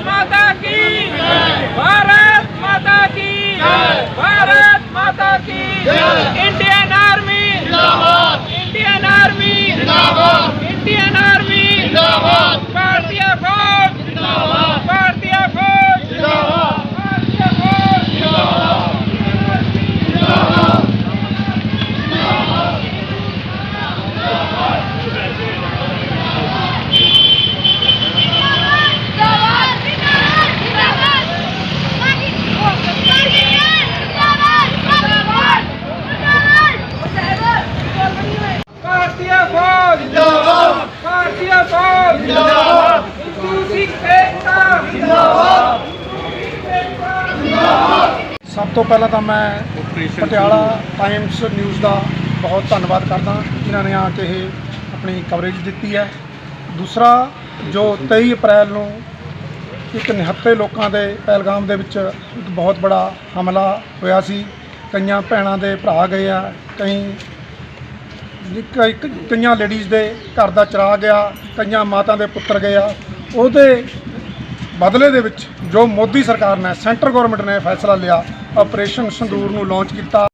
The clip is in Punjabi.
Umaga! ਸਭ ਤੋਂ ਪਹਿਲਾਂ ਤਾਂ ਮੈਂ ਪਟਿਆਲਾ ਟਾਈਮਸ ਨਿਊਜ਼ ਦਾ ਬਹੁਤ ਧੰਨਵਾਦ ਕਰਦਾ ਜਿਨ੍ਹਾਂ ਨੇ ਆ ਕੇ ਇਹ ਆਪਣੀ ਕਵਰੇਜ ਦਿੱਤੀ ਹੈ। ਦੂਸਰਾ ਜੋ 23 ਅਪ੍ਰੈਲ ਨੂੰ ਇੱਕ ਨਿਹੱਥੇ ਲੋਕਾਂ ਦੇ ਪਹਿਲਗਾਮ ਦੇ ਵਿੱਚ ਇੱਕ ਬਹੁਤ ਬੜਾ ਹਮਲਾ ਹੋਇਆ ਸੀ। ਕਈਆਂ ਭੈਣਾਂ ਦੇ ਭਰਾ ਗਏ ਆ ਕਈ ਕਈ ਕਈਆਂ ਲੇਡੀਜ਼ ਦੇ ਘਰ ਦਾ ਚਰਾ ਗਿਆ ਕਈਆਂ ਮਾਤਾ ਦੇ ਪੁੱਤਰ ਗਏ ਆ। ਉਹਦੇ ਬਦਲੇ ਦੇ ਵਿੱਚ ਜੋ ਮੋਦੀ ਸਰਕਾਰ ਨੇ, ਸੈਂਟਰ ਗਵਰਨਮੈਂਟ ਨੇ ਫੈਸਲਾ ਲਿਆ ਆਪਰੇਸ਼ਨ ਸੰਦੂਰ ਨੂੰ ਲਾਂਚ ਕੀਤਾ।